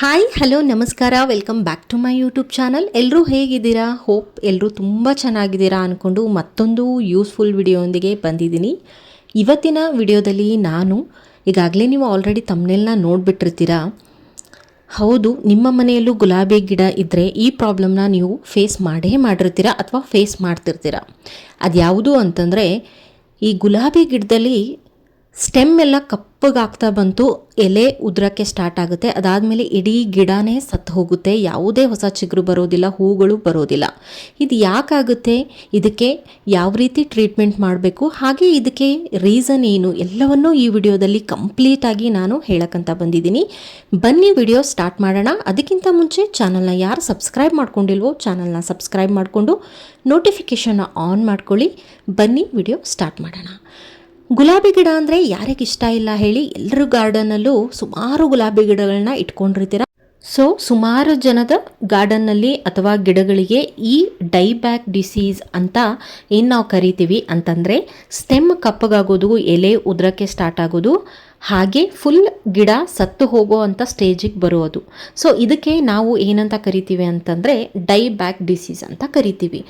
Hi hello ನಮಸ್ಕಾರ. Welcome back to my YouTube channel ಎಲ್ಲರೂ ಹೇಗಿದ್ದೀರಾ? ಹೋಪ್ ಎಲ್ಲರೂ ತುಂಬ ಚೆನ್ನಾಗಿದ್ದೀರಾ ಅಂದ್ಕೊಂಡು ಮತ್ತೊಂದು ಯೂಸ್ಫುಲ್ ವಿಡಿಯೋಂದಿಗೆ ಬಂದಿದ್ದೀನಿ. ಇವತ್ತಿನ ವಿಡಿಯೋದಲ್ಲಿ ನಾನು ಈಗಾಗಲೇ ನೀವು ಆಲ್ರೆಡಿ ತಮ್ಮನೆಲ್ಲ ನೋಡಿಬಿಟ್ಟಿರ್ತೀರಾ? ಹೌದು, ನಿಮ್ಮ ಮನೆಯಲ್ಲೂ ಗುಲಾಬಿ ಗಿಡ ಇದ್ದರೆ ಈ ಪ್ರಾಬ್ಲಮ್ನ ನೀವು ಫೇಸ್ ಮಾಡೇ ಮಾಡಿರ್ತೀರ ಅಥವಾ ಫೇಸ್ ಮಾಡ್ತಿರ್ತೀರ? ಅದ್ಯಾವುದು ಅಂತಂದರೆ ಈ ಗುಲಾಬಿ ಗಿಡದಲ್ಲಿ ಸ್ಟೆಮ್ ಎಲ್ಲ ಕಪ್ಪಗಾಗ್ತಾ ಬಂತು, ಎಲೆ ಉದ್ರಕ್ಕೆ ಸ್ಟಾರ್ಟ್ ಆಗುತ್ತೆ. ಅದಾದಮೇಲೆ ಇಡೀ ಗಿಡನೇ ಸತ್ತು ಹೋಗುತ್ತೆ. ಯಾವುದೇ ಹೊಸ ಚಿಗುರು ಬರೋದಿಲ್ಲ, ಹೂಗಳು ಬರೋದಿಲ್ಲ. ಇದು ಯಾಕಾಗುತ್ತೆ? ಇದಕ್ಕೆ ಯಾವ ರೀತಿ ಟ್ರೀಟ್ಮೆಂಟ್ ಮಾಡಬೇಕು? ಹಾಗೆ ಇದಕ್ಕೆ ರೀಸನ್ ಏನು? ಎಲ್ಲವನ್ನೂ ಈ ವಿಡಿಯೋದಲ್ಲಿ ಕಂಪ್ಲೀಟಾಗಿ ನಾನು ಹೇಳಕ್ಕಂತ ಬಂದಿದ್ದೀನಿ. ಬನ್ನಿ, ವಿಡಿಯೋ ಸ್ಟಾರ್ಟ್ ಮಾಡೋಣ. ಅದಕ್ಕಿಂತ ಮುಂಚೆ ಚಾನಲ್ನ ಯಾರು ಸಬ್ಸ್ಕ್ರೈಬ್ ಮಾಡ್ಕೊಂಡಿಲ್ವೋ, ಚಾನಲ್ನ ಸಬ್ಸ್ಕ್ರೈಬ್ ಮಾಡಿಕೊಂಡು ನೋಟಿಫಿಕೇಷನ್ನ ಆನ್ ಮಾಡ್ಕೊಳ್ಳಿ. ಬನ್ನಿ, ವಿಡಿಯೋ ಸ್ಟಾರ್ಟ್ ಮಾಡೋಣ. ಗುಲಾಬಿ ಗಿಡ ಅಂದರೆ ಯಾರಿಗೆ ಇಷ್ಟ ಇಲ್ಲ ಹೇಳಿ ಎಲ್ಲರೂ ಗಾರ್ಡನಲ್ಲೂ ಸುಮಾರು ಗುಲಾಬಿ ಗಿಡಗಳನ್ನ ಇಟ್ಕೊಂಡಿರ್ತೀರ. ಸೊ ಸುಮಾರು ಜನದ ಗಾರ್ಡನ್ನಲ್ಲಿ ಅಥವಾ ಗಿಡಗಳಿಗೆ ಈ ಡೈಬ್ಯಾಕ್ ಡಿಸೀಸ್ ಅಂತ ಏನು ನಾವು ಕರಿತೀವಿ ಅಂತಂದರೆ ಸ್ಟೆಮ್ ಕಪ್ಪಗಾಗೋದು, ಎಲೆ ಉದ್ರಕ್ಕೆ ಸ್ಟಾರ್ಟ್ ಆಗೋದು, ಹಾಗೆ ಫುಲ್ ಗಿಡ ಸತ್ತು ಹೋಗೋ ಅಂಥ ಸ್ಟೇಜಿಗೆ ಬರೋದು. ಸೊ ಇದಕ್ಕೆ ನಾವು ಏನಂತ ಕರಿತೀವಿ ಅಂತಂದರೆ ಡೈ ಬ್ಯಾಕ್ ಡಿಸೀಸ್ ಅಂತ ಕರಿತೀವಿ.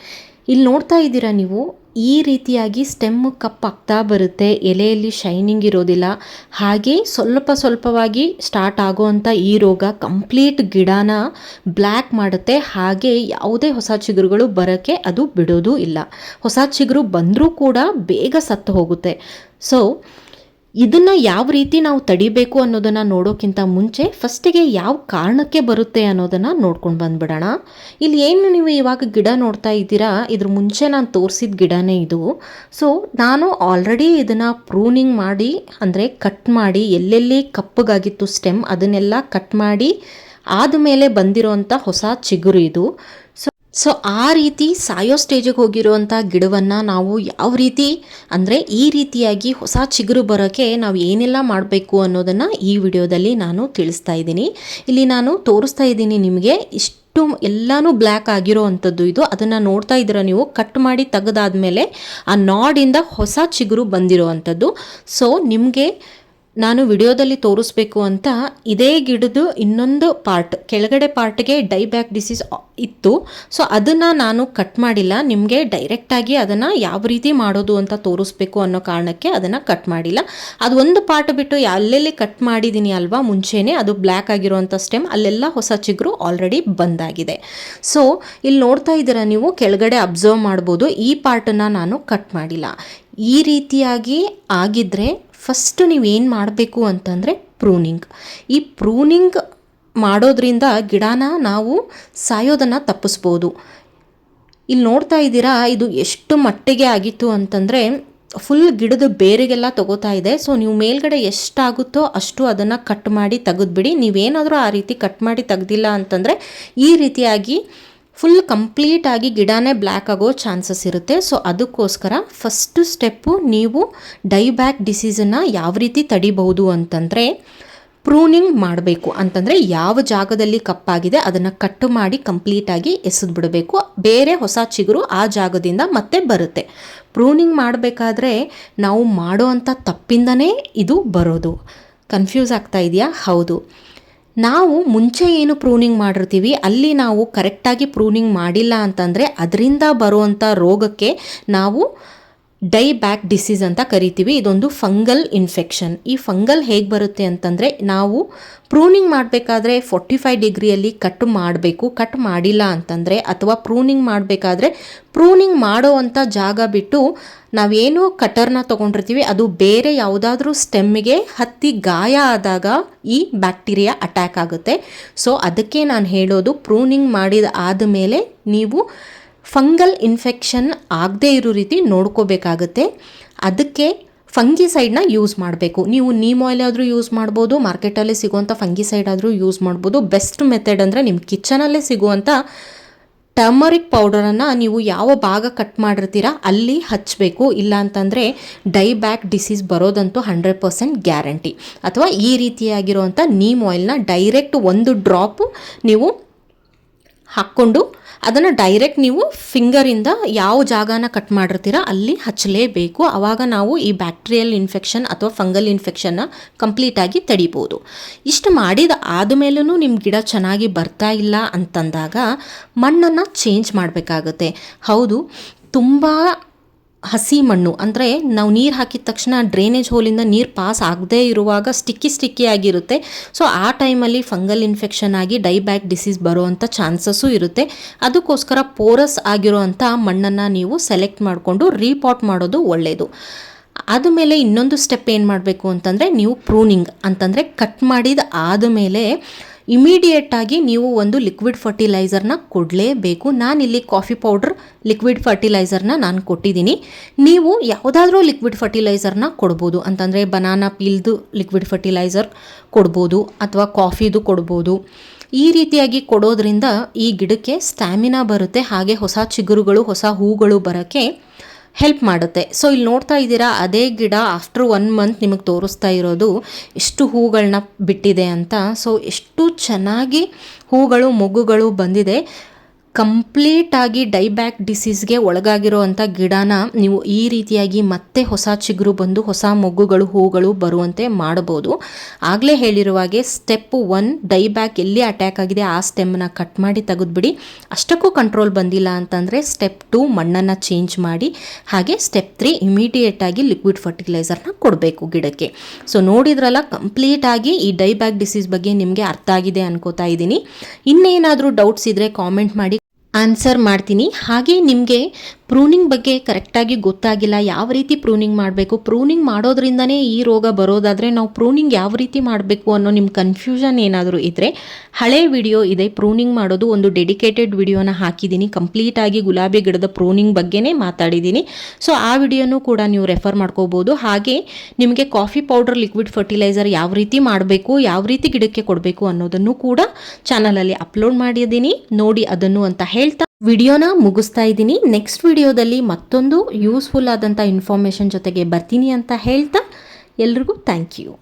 ಇಲ್ಲಿ ನೋಡ್ತಾ ಇದ್ದೀರಾ ನೀವು ಈ ರೀತಿಯಾಗಿ ಸ್ಟೆಮ್ ಕಪ್ಪಾಗ್ತಾ ಬರುತ್ತೆ. ಎಲೆಯಲ್ಲಿ ಶೈನಿಂಗ್ ಇರೋದಿಲ್ಲ. ಹಾಗೆ ಸ್ವಲ್ಪ ಸ್ವಲ್ಪವಾಗಿ ಸ್ಟಾರ್ಟ್ ಆಗೋವಂಥ ಈ ರೋಗ ಕಂಪ್ಲೀಟ್ ಗಿಡನ ಬ್ಲ್ಯಾಕ್ ಮಾಡುತ್ತೆ. ಹಾಗೆ ಯಾವುದೇ ಹೊಸ ಚಿಗುರುಗಳು ಬರೋಕ್ಕೆ ಅದು ಬಿಡೋದು ಇಲ್ಲ. ಹೊಸ ಚಿಗುರು ಬಂದರೂ ಕೂಡ ಬೇಗ ಸತ್ತು ಹೋಗುತ್ತೆ. ಸೊ ಇದನ್ನು ಯಾವ ರೀತಿ ನಾವು ತಡಿಬೇಕು ಅನ್ನೋದನ್ನು ನೋಡೋಕ್ಕಿಂತ ಮುಂಚೆ ಫಸ್ಟಿಗೆ ಯಾವ ಕಾರಣಕ್ಕೆ ಬರುತ್ತೆ ಅನ್ನೋದನ್ನು ನೋಡ್ಕೊಂಡು ಬಂದ್ಬಿಡೋಣ. ಇಲ್ಲಿ ಏನು ನೀವು ಇವಾಗ ಗಿಡ ನೋಡ್ತಾ ಇದ್ದೀರಾ, ಇದ್ರ ಮುಂಚೆ ನಾನು ತೋರಿಸಿದ ಗಿಡನೇ ಇದು. ಸೊ ನಾನು ಆಲ್ರೆಡಿ ಇದನ್ನು ಪ್ರೂನಿಂಗ್ ಮಾಡಿ, ಅಂದರೆ ಕಟ್ ಮಾಡಿ, ಎಲ್ಲೆಲ್ಲಿ ಕಪ್ಪಗಾಗಿತ್ತು ಸ್ಟೆಮ್ ಅದನ್ನೆಲ್ಲ ಕಟ್ ಮಾಡಿ ಆದ ಮೇಲೆ ಬಂದಿರೋಂಥ ಹೊಸ ಚಿಗುರು ಇದು. ಸೊ ಸೊ ಆ ರೀತಿ ಸಾಯೋ ಸ್ಟೇಜಿಗೆ ಹೋಗಿರುವಂಥ ಗಿಡವನ್ನು ನಾವು ಯಾವ ರೀತಿ, ಅಂದರೆ ಈ ರೀತಿಯಾಗಿ ಹೊಸ ಚಿಗುರು ಬರೋಕ್ಕೆ ನಾವು ಏನೆಲ್ಲ ಮಾಡಬೇಕು ಅನ್ನೋದನ್ನು ಈ ವಿಡಿಯೋದಲ್ಲಿ ನಾನು ತಿಳಿಸ್ತಾ ಇದ್ದೀನಿ. ಇಲ್ಲಿ ನಾನು ತೋರಿಸ್ತಾ ಇದ್ದೀನಿ ನಿಮಗೆ ಇಷ್ಟು ಎಲ್ಲಾನು ಬ್ಲ್ಯಾಕ್ ಆಗಿರೋ ಅಂಥದ್ದು ಇದು. ಅದನ್ನು ನೋಡ್ತಾ ಇದ್ದೀರ ನೀವು? ಕಟ್ ಮಾಡಿ ತೆಗೆದಾದ್ಮೇಲೆ ಆ ನಾಡಿಂದ ಹೊಸ ಚಿಗುರು ಬಂದಿರೋ ಅಂಥದ್ದು. ಸೊ ನಿಮಗೆ ನಾನು ವಿಡಿಯೋದಲ್ಲಿ ತೋರಿಸ್ಬೇಕು ಅಂತ ಇದೇ ಗಿಡದ ಇನ್ನೊಂದು ಪಾರ್ಟ್ ಕೆಳಗಡೆ ಪಾರ್ಟ್ಗೆ ಡೈ ಬ್ಯಾಕ್ ಡಿಸೀಸ್ ಇತ್ತು. ಸೊ ಅದನ್ನು ನಾನು ಕಟ್ ಮಾಡಿಲ್ಲ. ನಿಮಗೆ ಡೈರೆಕ್ಟಾಗಿ ಅದನ್ನು ಯಾವ ರೀತಿ ಮಾಡೋದು ಅಂತ ತೋರಿಸ್ಬೇಕು ಅನ್ನೋ ಕಾರಣಕ್ಕೆ ಅದನ್ನು ಕಟ್ ಮಾಡಿಲ್ಲ. ಅದು ಒಂದು ಪಾರ್ಟ್ ಬಿಟ್ಟು ಅಲ್ಲೆಲ್ಲಿ ಕಟ್ ಮಾಡಿದ್ದೀನಿ ಅಲ್ವಾ ಮುಂಚೆನೇ, ಅದು ಬ್ಲ್ಯಾಕ್ ಆಗಿರುವಂಥ ಸ್ಟೆಮ್ ಅಲ್ಲೆಲ್ಲ ಹೊಸ ಚಿಗುರು ಆಲ್ರೆಡಿ ಬಂದಾಗಿದೆ. ಸೊ ಇಲ್ಲಿ ನೋಡ್ತಾ ಇದ್ದೀರ ನೀವು, ಕೆಳಗಡೆ ಅಬ್ಸರ್ವ್ ಮಾಡ್ಬೋದು. ಈ ಪಾರ್ಟನ್ನು ನಾನು ಕಟ್ ಮಾಡಿಲ್ಲ. ಈ ರೀತಿಯಾಗಿ ಆಗಿದ್ದರೆ ಫಸ್ಟ್ ನೀವೇನು ಮಾಡಬೇಕು ಅಂತಂದರೆ ಪ್ರೂನಿಂಗ್. ಈ ಪ್ರೂನಿಂಗ್ ಮಾಡೋದ್ರಿಂದ ಗಿಡನ ನಾವು ಸಾಯೋದನ್ನು ತಪ್ಪಿಸ್ಬೋದು. ಇಲ್ಲಿ ನೋಡ್ತಾ ಇದ್ದೀರಾ, ಇದು ಎಷ್ಟು ಮಟ್ಟಿಗೆ ಆಗಿತ್ತು ಅಂತಂದರೆ ಫುಲ್ ಗಿಡದ ಬೇರೆಗೆಲ್ಲ ತಗೋತಾ ಇದೆ. ಸೊ, ನೀವು ಮೇಲ್ಗಡೆ ಎಷ್ಟಾಗುತ್ತೋ ಅಷ್ಟು ಅದನ್ನು ಕಟ್ ಮಾಡಿ ತೆಗೆದ್ಬಿಡಿ. ನೀವೇನಾದರೂ ಆ ರೀತಿ ಕಟ್ ಮಾಡಿ ತೆಗ್ದಿಲ್ಲ ಅಂತಂದರೆ ಈ ರೀತಿಯಾಗಿ ಫುಲ್ ಕಂಪ್ಲೀಟಾಗಿ ಗಿಡನೇ ಬ್ಲ್ಯಾಕ್ ಆಗೋ ಚಾನ್ಸಸ್ ಇರುತ್ತೆ. ಸೊ ಅದಕ್ಕೋಸ್ಕರ ಫಸ್ಟು ಸ್ಟೆಪ್ಪು ನೀವು ಡೈಬ್ಯಾಕ್ ಡಿಸೀಸನ್ನು ಯಾವ ರೀತಿ ತಡಿಬಹುದು ಅಂತಂದರೆ ಪ್ರೂನಿಂಗ್ ಮಾಡಬೇಕು. ಅಂತಂದರೆ ಯಾವ ಜಾಗದಲ್ಲಿ ಕಪ್ಪಾಗಿದೆ ಅದನ್ನು ಕಟ್ಟು ಮಾಡಿ ಕಂಪ್ಲೀಟಾಗಿ ಎಸೆದು ಬಿಡಬೇಕು. ಬೇರೆ ಹೊಸ ಚಿಗುರು ಆ ಜಾಗದಿಂದ ಮತ್ತೆ ಬರುತ್ತೆ. ಪ್ರೂನಿಂಗ್ ಮಾಡಬೇಕಾದ್ರೆ ನಾವು ಮಾಡೋ ಅಂಥ ತಪ್ಪಿಂದನೇ ಇದು ಬರೋದು. ಕನ್ಫ್ಯೂಸ್ ಆಗ್ತಾ ಇದೆಯಾ? ಹೌದು. ನಾವು ಮುಂಚೆ ಏನು ಪ್ರೂನಿಂಗ್ ಮಾಡಿರ್ತೀವಿ, ಅಲ್ಲಿ ನಾವು ಕರೆಕ್ಟಾಗಿ ಪ್ರೂನಿಂಗ್ ಮಾಡಿಲ್ಲ ಅಂತಂದರೆ, ಅದರಿಂದ ಬರುವಂಥ ರೋಗಕ್ಕೆ ನಾವು ಡೈ ಬ್ಯಾಕ್ ಡಿಸೀಸ್ ಅಂತ ಕರಿತೀವಿ. ಇದೊಂದು ಫಂಗಲ್ ಇನ್ಫೆಕ್ಷನ್. ಈ ಫಂಗಲ್ ಹೇಗೆ ಬರುತ್ತೆ ಅಂತಂದರೆ, ನಾವು ಪ್ರೂನಿಂಗ್ ಮಾಡಬೇಕಾದ್ರೆ ಫೋರ್ಟಿ ಫೈವ್ ಡಿಗ್ರಿಯಲ್ಲಿ ಕಟ್ ಮಾಡಬೇಕು. ಕಟ್ ಮಾಡಿಲ್ಲ ಅಂತಂದರೆ ಅಥವಾ ಪ್ರೂನಿಂಗ್ ಮಾಡಬೇಕಾದ್ರೆ ಪ್ರೂನಿಂಗ್ ಮಾಡೋ ಅಂಥ ಜಾಗ ಬಿಟ್ಟು ನಾವೇನು ಕಟರ್ನ ತೊಗೊಂಡಿರ್ತೀವಿ. ಅದು ಬೇರೆ ಯಾವುದಾದ್ರೂ ಸ್ಟೆಮ್ಮಿಗೆ ಹತ್ತಿ ಗಾಯ ಆದಾಗ ಈ ಬ್ಯಾಕ್ಟೀರಿಯಾ ಅಟ್ಯಾಕ್ ಆಗುತ್ತೆ. ಸೊ, ಅದಕ್ಕೆ ನಾನು ಹೇಳೋದು ಪ್ರೂನಿಂಗ್ ಮಾಡಿದ ಆದಮೇಲೆ ನೀವು ಫಂಗಲ್ ಇನ್ಫೆಕ್ಷನ್ ಆಗದೇ ಇರೋ ರೀತಿ ನೋಡ್ಕೋಬೇಕಾಗತ್ತೆ. ಅದಕ್ಕೆ ಫಂಗಿಸೈಡ್ನ ಯೂಸ್ ಮಾಡಬೇಕು. ನೀವು ನೀಮ್ ಆಯಿಲ್ ಆದರೂ ಯೂಸ್ ಮಾಡ್ಬೋದು, ಮಾರ್ಕೆಟಲ್ಲಿ ಸಿಗುವಂಥ ಫಂಗಿಸೈಡ್ ಆದರೂ ಯೂಸ್ ಮಾಡ್ಬೋದು. ಬೆಸ್ಟ್ ಮೆಥಡ್ ಅಂದರೆ ನಿಮ್ಮ ಕಿಚನಲ್ಲೇ ಸಿಗುವಂಥ ಟರ್ಮರಿಕ್ ಪೌಡರನ್ನು ನೀವು ಯಾವ ಭಾಗ ಕಟ್ ಮಾಡಿರ್ತೀರಾ ಅಲ್ಲಿ ಹಚ್ಚಬೇಕು ಇಲ್ಲ ಅಂತಂದರೆ ಡೈ ಬ್ಯಾಕ್ ಡಿಸೀಸ್ ಬರೋದಂತೂ ಹಂಡ್ರೆಡ್ ಪರ್ಸೆಂಟ್ ಗ್ಯಾರಂಟಿ. ಅಥವಾ ಈ ರೀತಿಯಾಗಿರುವಂಥ ನೀಮ್ ಆಯಿಲ್ನ ಡೈರೆಕ್ಟ್ ಒಂದು ಡ್ರಾಪು ನೀವು ಹಾಕ್ಕೊಂಡು ಅದನ್ನು ಡೈರೆಕ್ಟ್ ನೀವು ಫಿಂಗರಿಂದ ಯಾವ ಜಾಗನ ಕಟ್ ಮಾಡಿರ್ತೀರ ಅಲ್ಲಿ ಹಚ್ಚಲೇಬೇಕು. ಆವಾಗ ನಾವು ಈ ಬ್ಯಾಕ್ಟೀರಿಯಲ್ ಇನ್ಫೆಕ್ಷನ್ ಅಥವಾ ಫಂಗಲ್ ಇನ್ಫೆಕ್ಷನ್ನ ಕಂಪ್ಲೀಟಾಗಿ ತಡಿಬೋದು. ಇಷ್ಟು ಮಾಡಿದ ಆದಮೇಲೂ ನಿಮ್ಮ ಗಿಡ ಚೆನ್ನಾಗಿ ಬರ್ತಾ ಇಲ್ಲ ಅಂತಂದಾಗ ಮಣ್ಣನ್ನು ಚೇಂಜ್ ಮಾಡಬೇಕಾಗುತ್ತೆ. ಹೌದು, ತುಂಬ ಹಸಿ ಮಣ್ಣು, ಅಂದರೆ ನಾವು ನೀರು ಹಾಕಿದ ತಕ್ಷಣ ಡ್ರೈನೇಜ್ ಹೋಲಿಂದ ನೀರು ಪಾಸ್ ಆಗದೇ ಇರುವಾಗ ಸ್ಟಿಕ್ಕಿ ಸ್ಟಿಕ್ಕಿ ಆಗಿರುತ್ತೆ. ಸೊ ಆ ಟೈಮಲ್ಲಿ ಫಂಗಲ್ ಇನ್ಫೆಕ್ಷನ್ ಆಗಿ ಡೈಬ್ಯಾಕ್ ಡಿಸೀಸ್ ಬರುವಂಥ ಚಾನ್ಸಸ್ಸು ಇರುತ್ತೆ. ಅದಕ್ಕೋಸ್ಕರ ಪೋರಸ್ ಆಗಿರುವಂಥ ಮಣ್ಣನ್ನು ನೀವು ಸೆಲೆಕ್ಟ್ ಮಾಡಿಕೊಂಡು ರೀಪಾಟ್ ಮಾಡೋದು ಒಳ್ಳೆಯದು ಆದಮೇಲೆ ಇನ್ನೊಂದು ಸ್ಟೆಪ್ ಏನು ಮಾಡಬೇಕು ಅಂತಂದರೆ ನೀವು ಪ್ರೂನಿಂಗ್, ಅಂತಂದರೆ ಕಟ್ ಮಾಡಿದ ಆದಮೇಲೆ ಇಮಿಡಿಯೇಟಾಗಿ ನೀವು ಒಂದು ಲಿಕ್ವಿಡ್ ಫರ್ಟಿಲೈಸರ್ನ ಕೊಡಲೇಬೇಕು. ನಾನಿಲ್ಲಿ ಕಾಫಿ ಪೌಡ್ರ್ ಲಿಕ್ವಿಡ್ ಫರ್ಟಿಲೈಸರ್ನ ನಾನು ಕೊಟ್ಟಿದ್ದೀನಿ. ನೀವು ಯಾವುದಾದ್ರೂ ಲಿಕ್ವಿಡ್ ಫರ್ಟಿಲೈಸರ್ನ ಕೊಡ್ಬೋದು. ಅಂತಂದರೆ ಬನಾನಾ ಪೀಲ್ದು ಲಿಕ್ವಿಡ್ ಫರ್ಟಿಲೈಸರ್ ಕೊಡ್ಬೋದು ಅಥವಾ ಕಾಫಿದು ಕೊಡ್ಬೋದು. ಈ ರೀತಿಯಾಗಿ ಕೊಡೋದ್ರಿಂದ ಈ ಗಿಡಕ್ಕೆ ಸ್ಟ್ಯಾಮಿನಾ ಬರುತ್ತೆ. ಹಾಗೆ ಹೊಸ ಚಿಗುರುಗಳು, ಹೊಸ ಹೂಗಳು ಬರೋಕ್ಕೆ ಹೆಲ್ಪ್ ಮಾಡುತ್ತೆ. ಸೊ ಇಲ್ಲಿ ನೋಡ್ತಾ ಇದ್ದೀರಾ, ಅದೇ ಗಿಡ ಆಫ್ಟರ್ ಒನ್ ಮಂತ್ ನಿಮಗೆ ತೋರಿಸ್ತಾ ಇರೋದು ಎಷ್ಟು ಹೂಗಳನ್ನ ಬಿಟ್ಟಿದೆ ಅಂತ. ಸೊ ಎಷ್ಟು ಚೆನ್ನಾಗಿ ಹೂಗಳು, ಮೊಗ್ಗುಗಳು ಬಂದಿದೆ. ಕಂಪ್ಲೀಟಾಗಿ ಡೈಬ್ಯಾಕ್ ಡಿಸೀಸ್ಗೆ ಒಳಗಾಗಿರೋ ಅಂಥ ಗಿಡನ ನೀವು ಈ ರೀತಿಯಾಗಿ ಮತ್ತೆ ಹೊಸ ಚಿಗುರು ಬಂದು ಹೊಸ ಮೊಗ್ಗುಗಳು, ಹೂಗಳು ಬರುವಂತೆ ಮಾಡಬಹುದು. ಆಗಲೇ ಹೇಳಿರುವ ಹಾಗೆ ಸ್ಟೆಪ್ ಒನ್ ಡೈಬ್ಯಾಕ್ ಎಲ್ಲಿ ಅಟ್ಯಾಕ್ ಆಗಿದೆ ಆ ಸ್ಟೆಮ್ನ ಕಟ್ ಮಾಡಿ ತೆಗೆದುಬಿಡಿ. ಅಷ್ಟಕ್ಕೂ ಕಂಟ್ರೋಲ್ ಬಂದಿಲ್ಲ ಅಂತಂದರೆ ಸ್ಟೆಪ್ ಟು ಮಣ್ಣನ್ನು ಚೇಂಜ್ ಮಾಡಿ, ಹಾಗೆ ಸ್ಟೆಪ್ ತ್ರೀ ಇಮಿಡಿಯೇಟಾಗಿ ಲಿಕ್ವಿಡ್ ಫರ್ಟಿಲೈಸರ್ನ ಕೊಡಬೇಕು ಗಿಡಕ್ಕೆ. ಸೊ ನೋಡಿದ್ರಲ್ಲ ಕಂಪ್ಲೀಟಾಗಿ ಈ ಡೈಬ್ಯಾಕ್ ಡಿಸೀಸ್ ಬಗ್ಗೆ ನಿಮಗೆ ಅರ್ಥ ಆಗಿದೆ ಅನ್ಕೋತಾ ಇದ್ದೀನಿ. ಇನ್ನೇನಾದರೂ ಡೌಟ್ಸ್ ಇದ್ದರೆ ಕಾಮೆಂಟ್ ಮಾಡಿ. ಆನ್ಸರ್ ಮಾಡ್ತೀನಿ. ಹಾಗೆ ನಿಮಗೆ ಪ್ರೂನಿಂಗ್ ಬಗ್ಗೆ ಕರೆಕ್ಟಾಗಿ ಗೊತ್ತಾಗಿಲ್ಲ, ಯಾವ ರೀತಿ ಪ್ರೂನಿಂಗ್ ಮಾಡಬೇಕು, ಪ್ರೂನಿಂಗ್ ಮಾಡೋದ್ರಿಂದನೇ ಈ ರೋಗ ಬರೋದಾದರೆ ನಾವು ಪ್ರೂನಿಂಗ್ ಯಾವ ರೀತಿ ಮಾಡಬೇಕು ಅನ್ನೋ ನಿಮ್ಮ ಕನ್ಫ್ಯೂಷನ್ ಏನಾದರೂ ಇದ್ದರೆ ಹಳೆ ವಿಡಿಯೋ ಇದೆ, ಪ್ರೂನಿಂಗ್ ಮಾಡೋದು ಒಂದು ಡೆಡಿಕೇಟೆಡ್ ವಿಡಿಯೋನ ಹಾಕಿದ್ದೀನಿ. ಕಂಪ್ಲೀಟಾಗಿ ಗುಲಾಬಿ ಗಿಡದ ಪ್ರೂನಿಂಗ್ ಬಗ್ಗೆನೇ ಮಾತಾಡಿದ್ದೀನಿ. ಸೊ ಆ ವಿಡಿಯೋನೂ ಕೂಡ ನೀವು ರೆಫರ್ ಮಾಡ್ಕೋಬೋದು. ಹಾಗೆ ನಿಮಗೆ ಕಾಫಿ ಪೌಡರ್ ಲಿಕ್ವಿಡ್ ಫರ್ಟಿಲೈಸರ್ ಯಾವ ರೀತಿ ಮಾಡಬೇಕು, ಯಾವ ರೀತಿ ಗಿಡಕ್ಕೆ ಕೊಡಬೇಕು ಅನ್ನೋದನ್ನು ಕೂಡ ಚಾನಲಲ್ಲಿ ಅಪ್ಲೋಡ್ ಮಾಡಿದ್ದೀನಿ. ನೋಡಿ ಅದನ್ನು ಅಂತ ಹೇಳ್ತಾ ವಿಡಿಯೋನ ಮುಗಿಸ್ತಾ ಇದ್ದೀನಿ. ನೆಕ್ಸ್ಟ್ ವಿಡಿಯೋದಲ್ಲಿ ಮತ್ತೊಂದು ಯೂಸ್ಫುಲ್ ಆದಂಥ ಇನ್ಫಾರ್ಮೇಷನ್ ಜೊತೆಗೆ ಬರ್ತೀನಿ ಅಂತ ಹೇಳ್ತಾ ಎಲ್ರಿಗೂ ಥ್ಯಾಂಕ್ ಯು